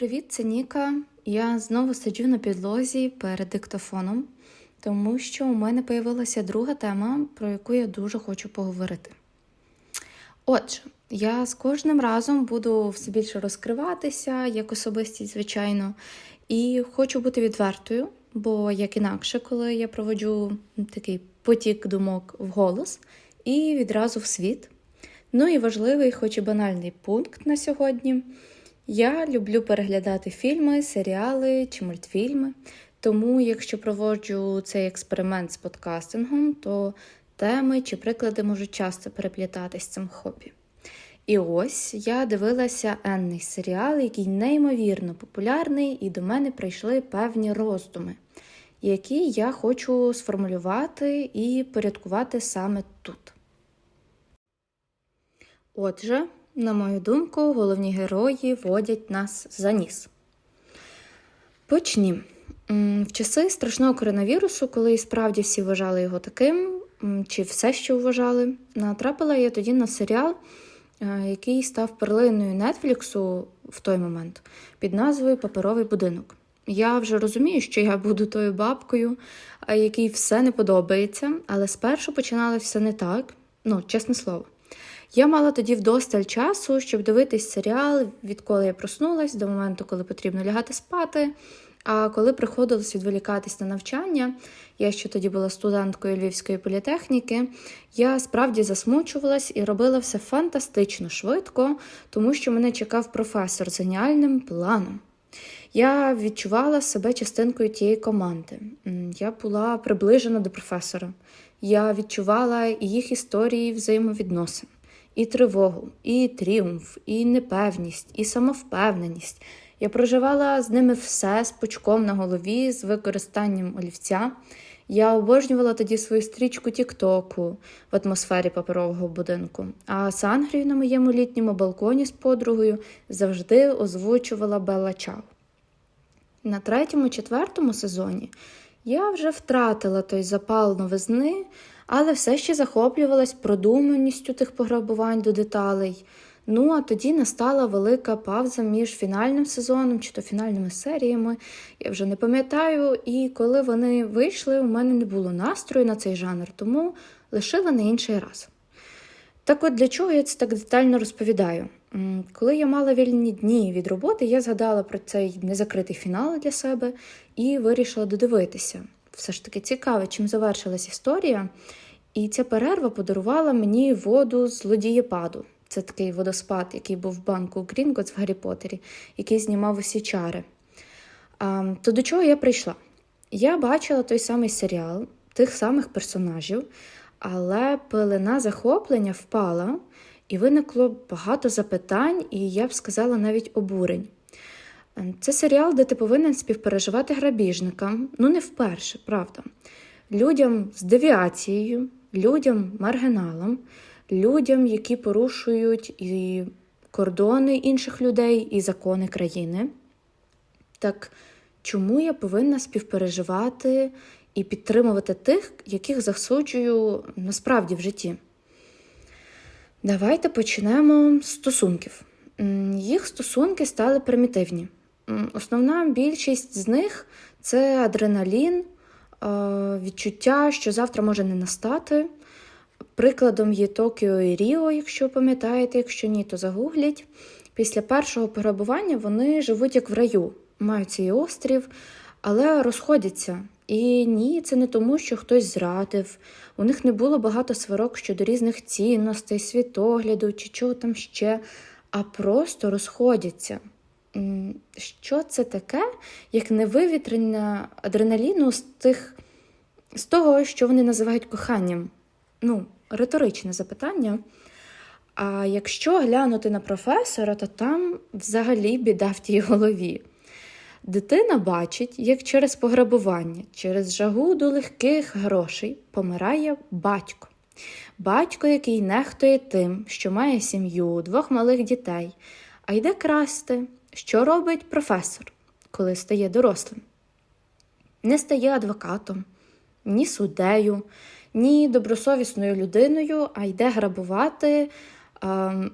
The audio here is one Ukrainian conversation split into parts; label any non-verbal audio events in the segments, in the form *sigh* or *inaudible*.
Привіт, це Ніка. Я знову сиджу на підлозі перед диктофоном, тому що у мене появилася друга тема, про яку я дуже хочу поговорити. Отже, я з кожним разом буду все більше розкриватися як особистість, звичайно, і хочу бути відвертою, бо як інакше, коли я проводжу такий потік думок в голос і відразу в світ. Ну і важливий, хоч і банальний пункт на сьогодні. Я люблю переглядати фільми, серіали чи мультфільми. Тому, якщо проводжу цей експеримент з подкастингом, то теми чи приклади можуть часто переплітатись цим хобі. І ось я дивилася енний серіал, який неймовірно популярний, і до мене прийшли певні роздуми, які я хочу сформулювати і порядкувати саме тут. Отже, на мою думку, головні герої водять нас за ніс. Почнім. В часи страшного коронавірусу, коли справді всі вважали його таким, чи все ще вважали, натрапила я тоді на серіал, який став перлиною Нетфліксу в той момент під назвою Паперовий будинок. Я вже розумію, що я буду тою бабкою, якій все не подобається, але спершу починали все не так, ну, чесне слово. Я мала тоді вдосталь часу, щоб дивитись серіал, відколи я проснулась до моменту, коли потрібно лягати спати. А коли приходилось відволікатись на навчання, я ще тоді була студенткою Львівської політехніки, я справді засмучувалась і робила все фантастично швидко, тому що мене чекав професор з геніальним планом. Я відчувала себе частинкою тієї команди. Я була приближена до професора. Я відчувала їх історії взаємовідносин і тривогу, і тріумф, і непевність, і самовпевненість. Я проживала з ними все з пучком на голові, з використанням олівця. Я обожнювала тоді свою стрічку Тіктоку в атмосфері паперового будинку. А Сангрію на моєму літньому балконі з подругою завжди озвучувала Белла Чау. На третьому-четвертому сезоні я вже втратила той запал новизни, але все ще захоплювалась продуманістю тих пограбувань до деталей. Ну, а тоді настала велика пауза між фінальним сезоном чи то фінальними серіями. Я вже не пам'ятаю, і коли вони вийшли, у мене не було настрою на цей жанр, тому лишила на інший раз. Так от для чого я це так детально розповідаю? Коли я мала вільні дні від роботи, я згадала про цей незакритий фінал для себе і вирішила додивитися. Все ж таки цікаво, чим завершилась історія. І ця перерва подарувала мені воду з лодієпаду. Це такий водоспад, який був в банку Грінготс в Гаррі Поттері, який знімав усі чари. А, То до чого я прийшла? Я бачила той самий серіал, тих самих персонажів, але пелена захоплення впала, і виникло багато запитань, і я б сказала навіть обурень. Це серіал, де ти повинен співпереживати грабіжника, ну не вперше, правда. Людям з девіацією, людям маргіналам, людям, які порушують і кордони інших людей, і закони країни. Так чому я повинна співпереживати і підтримувати тих, яких засуджую насправді в житті? Давайте почнемо з стосунків. Їх стосунки стали примітивні. Основна більшість з них це адреналін, відчуття, що завтра може не настати. Прикладом є Токіо і Ріо, якщо пам'ятаєте, якщо ні, то загугліть. Після першого пограбування вони живуть як в раю, мають цей острів, але розходяться. І ні, це не тому, що хтось зрадив. У них не було багато сварок щодо різних цінностей, світогляду чи чого там ще, а просто розходяться. Що це таке, як невивітрення адреналіну з тих, з того, що вони називають коханням? Ну, риторичне запитання. А якщо глянути на професора, то там взагалі біда в тій голові. Дитина бачить, як через пограбування, через жагу до легких грошей помирає батько. Батько, який нехтує тим, що має сім'ю, двох малих дітей, а йде красти. Що робить професор, коли стає дорослим? Не стає адвокатом, ні суддею, ні добросовісною людиною, а йде грабувати е,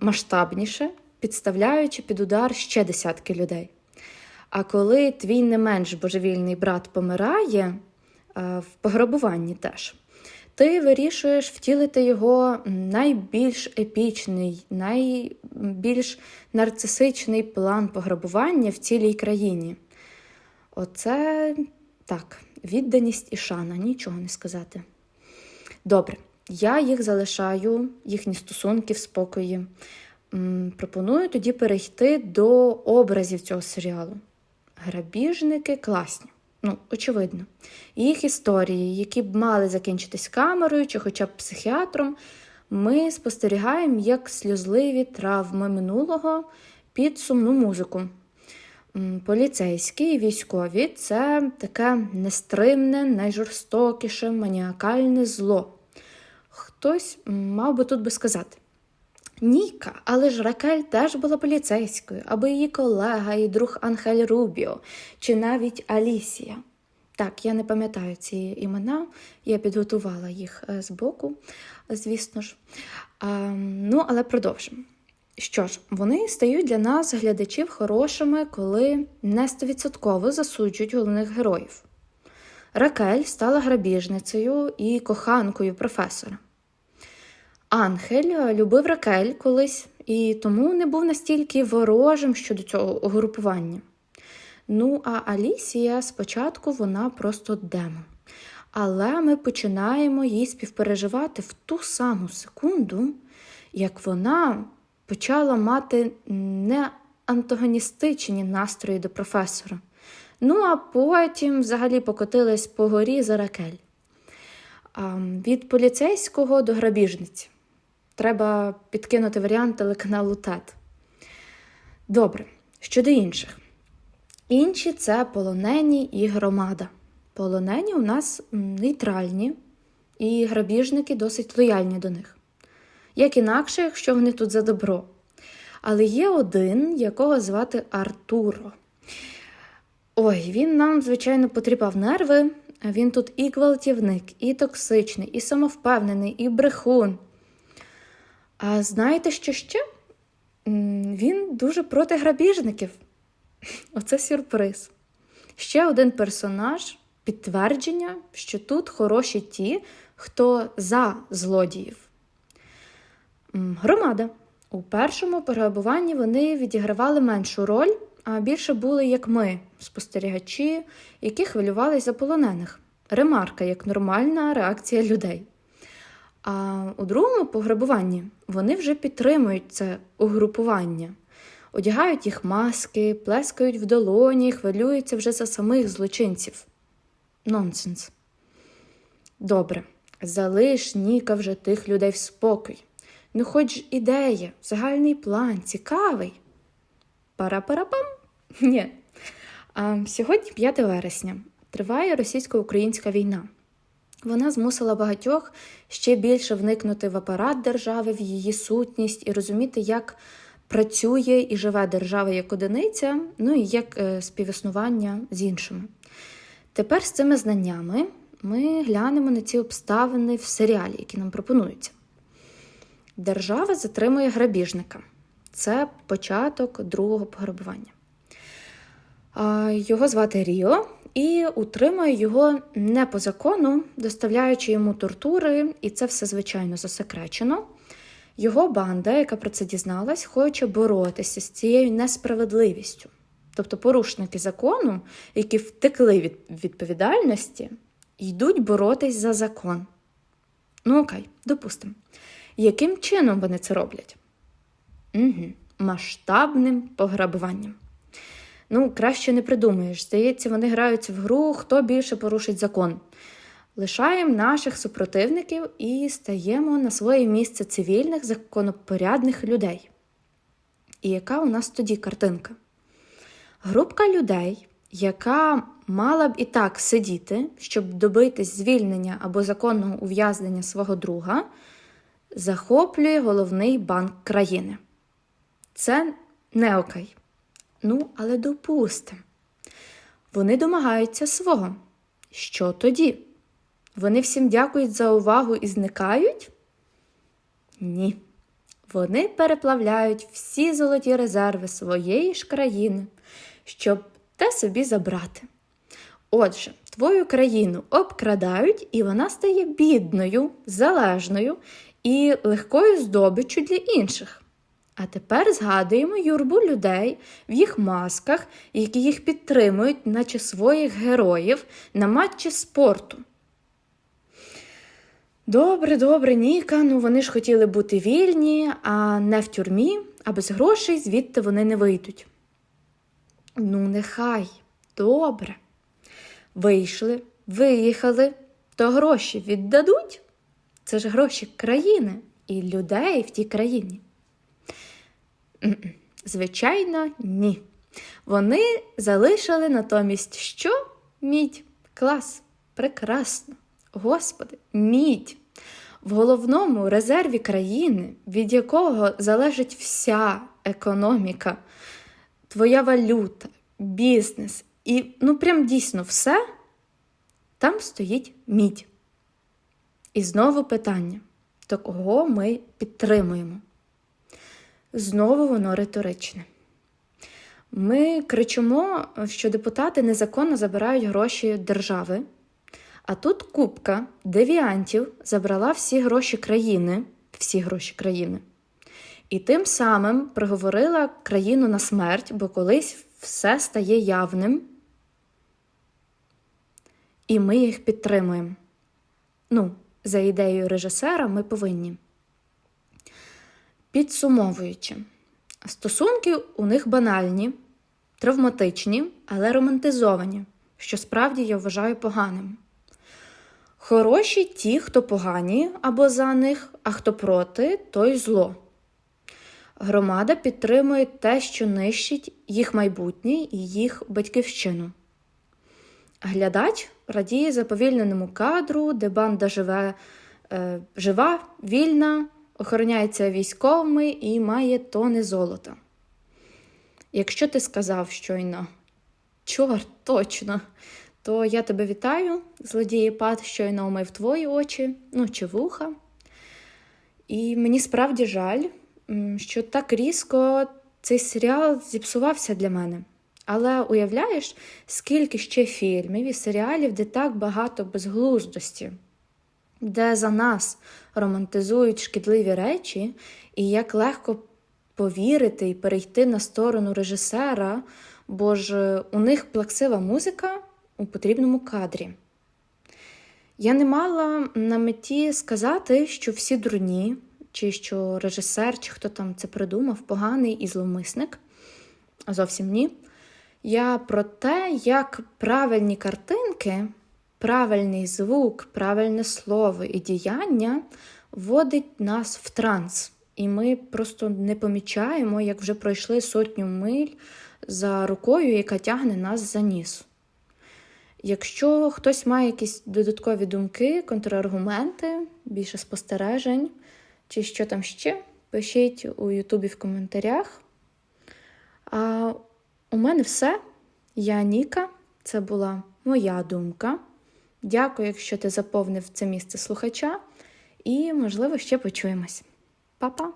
масштабніше, підставляючи під удар ще десятки людей. А коли твій не менш божевільний брат помирає, е, в пограбуванні теж, ти вирішуєш втілити його найбільш епічний, найбільш нарцисичний план пограбування в цілій країні. Оце так, відданість і шана, нічого не сказати. Добре, я їх залишаю, їхні стосунки в спокої. Пропоную тоді перейти до образів цього серіалу. Грабіжники класні, ну, очевидно. Їх історії, які б мали закінчитись камерою чи хоча б психіатром, ми спостерігаємо як сльозливі травми минулого під сумну музику. Поліцейські і військові це таке нестримне, найжорстокіше, маніакальне зло. Хтось мав би тут би сказати. Ніка, але ж Ракель теж була поліцейською, або її колега і друг Анхель Рубіо, чи навіть Алісія. Так, я не пам'ятаю ці імена, я підготувала їх е, збоку, звісно ж. А, ну, але продовжимо. Що ж, вони стають для нас, глядачів, хорошими, коли не стовідсотково засуджують головних героїв. Ракель стала грабіжницею і коханкою професора. Анхель любив Ракель колись і тому не був настільки ворожим щодо цього угрупування. Ну, а Алісія спочатку вона просто демон. Але ми починаємо її співпереживати в ту саму секунду, як вона почала мати не антагоністичні настрої до професора. Ну, а потім взагалі покотилась по горі за Ракель. Від поліцейського до грабіжниці. Треба підкинути варіант телеканалу ТЕТ. Добре, щодо інших. Інші це полонені і громада. Полонені у нас нейтральні, і грабіжники досить лояльні до них. Як інакше, якщо вони тут за добро. Але є один, якого звати Артуро. Ой, він нам, звичайно, потріпав нерви. Він тут і гвалтівник, і токсичний, і самовпевнений, і брехун. А знаєте, що ще? Він дуже проти грабіжників. *laughs* Оце сюрприз. Ще один персонаж підтвердження, що тут хороші ті, хто за злодіїв. Громада. У першому пограбуванні вони відігравали меншу роль, а більше були, як ми, спостерігачі, які хвилювалися за полонених. Ремарка як нормальна реакція людей. А у другому пограбуванні вони вже підтримують це угрупування, одягають їх маски, плескають в долоні, хвилюються вже за самих злочинців. Нонсенс. Добре, залиш Ніка вже тих людей в спокій. Ну, хоч ідея, загальний план, цікавий. Пара-парапам? Ні. А, Сьогодні 5 вересня. Триває російсько-українська війна. Вона змусила багатьох ще більше вникнути в апарат держави, в її сутність і розуміти, як працює і живе держава як одиниця, ну і як е, співіснування з іншими. Тепер з цими знаннями ми глянемо на ці обставини в серіалі, які нам пропонуються. Держава затримує грабіжника. Це початок другого пограбування. Його звати Ріо, і утримує його не по закону, доставляючи йому тортури, і це все звичайно засекречено. Його банда, яка про це дізналась, хоче боротися з цією несправедливістю. Тобто порушники закону, які втекли від відповідальності, йдуть боротись за закон. Ну, окей, допустимо. Яким чином вони це роблять? Угу. Масштабним пограбуванням. Ну, краще не придумаєш. Здається, вони граються в гру, хто більше порушить закон. Лишаємо наших супротивників і стаємо на своє місце цивільних законопорядних людей. І яка у нас тоді картинка? Групка людей, яка мала б і так сидіти, щоб добитись звільнення або законного ув'язнення свого друга, захоплює головний банк країни. Це не окей. Ну, але допустимо. Вони домагаються свого. Що тоді? Вони всім дякують за увагу і зникають? Ні. Вони переплавляють всі золоті резерви своєї ж країни, щоб те собі забрати. Отже, твою країну обкрадають, і вона стає бідною, залежною і легкою здобиччю для інших. А тепер згадуємо юрбу людей в їх масках, які їх підтримують, наче своїх героїв, на матчі спорту. Добре, добре, Ніка, ну вони ж хотіли бути вільні, а не в тюрмі, а без грошей звідти вони не вийдуть. Ну, нехай, добре. Вийшли, виїхали, то гроші віддадуть. Це ж гроші країни і людей в тій країні. Звичайно, ні. Вони залишили натомість що? Мідь. Клас. Прекрасно. Господи, мідь. В головному резерві країни, від якого залежить вся економіка, твоя валюта, бізнес і ну прям дійсно все, там стоїть мідь. І знову питання: то кого ми підтримуємо? Знову воно риторичне. Ми кричимо, що депутати незаконно забирають гроші держави, а тут купка девіантів забрала всі гроші країни, всі гроші країни, і тим самим приговорила країну на смерть, бо колись все стає явним, і ми їх підтримуємо. Ну, за ідеєю режисера, ми повинні. Підсумовуючи, стосунки у них банальні, травматичні, але романтизовані, що справді я вважаю поганим. Хороші ті, хто погані або за них, а хто проти, той зло. Громада підтримує те, що нищить їх майбутнє і їх батьківщину. Глядач радіє заповільненому кадру, де банда живе, е, жива, вільна, охороняється військовими і має тони золота. Якщо ти сказав щойно, чорт, точно, то я тебе вітаю, злодієпад щойно умив твої очі, ну чи вуха. І мені справді жаль, що так різко цей серіал зіпсувався для мене. Але уявляєш, скільки ще фільмів і серіалів, де так багато безглуздості, де за нас романтизують шкідливі речі, і як легко повірити і перейти на сторону режисера, бо ж у них плаксива музика у потрібному кадрі. Я не мала на меті сказати, що всі дурні, чи що режисер, чи хто там це придумав, поганий і зловмисник. Зовсім ні. Я про те, як правильні картинки, правильний звук, правильне слово і діяння вводить нас в транс. І ми просто не помічаємо, як вже пройшли сотню миль за рукою, яка тягне нас за ніс. Якщо хтось має якісь додаткові думки, контраргументи, більше спостережень, чи що там ще, пишіть у Ютубі в коментарях. А у мене все. Я Ніка, це була моя думка. Дякую, якщо ти заповнив це місце слухача, і, можливо, ще почуємось. Па-па!